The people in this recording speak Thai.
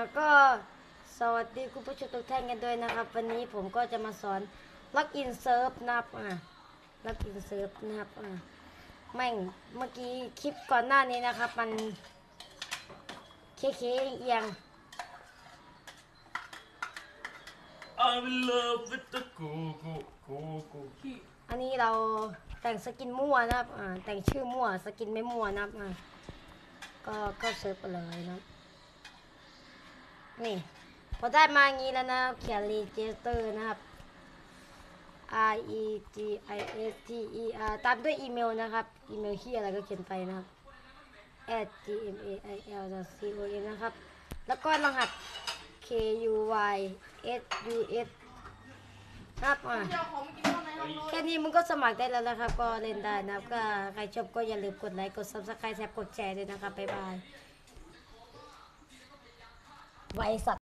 แล้วก็สวัสดีคุณผู้ชมทุกท่านกันด้วยนะครับ วันนี้ผมก็จะมาสอนล็อกอินเซิร์ฟนะครับอะล็อกอินเซิร์ฟนะครับอะแม่งเมื่อกี้คลิปก่อนหน้านี้นะครับ มันเคเคเอียง I'm in love with the go go go go อันนี้เราแต่งสกินมั่วนะครับอ่าแต่งชื่อมั่วสกินไม่มั่วนะครับอ่าก็ก็เซิร์ฟไปเลยนะครับ นี่พอได้มาอย่างนี้แล้วนะครับเขียนรีจิสเตอร์นะครับ R E G I S T E R ตามด้วยอีเมลนะครับ อีเมลที่อะไรก็เขียนไปนะครับ at gmail c o m นะครับ แล้วก็รหัส k u y s u s ครับอะแค่นี้มึงก็สมัครได้แล้วนะครับ ก็เล่นได้นะครับ ก็ใครชอบก็อย่าลืมกดไลค์ กด subscribe แท็บกดแชร์ด้วยนะครับ บ๊ายบาย ไวสัต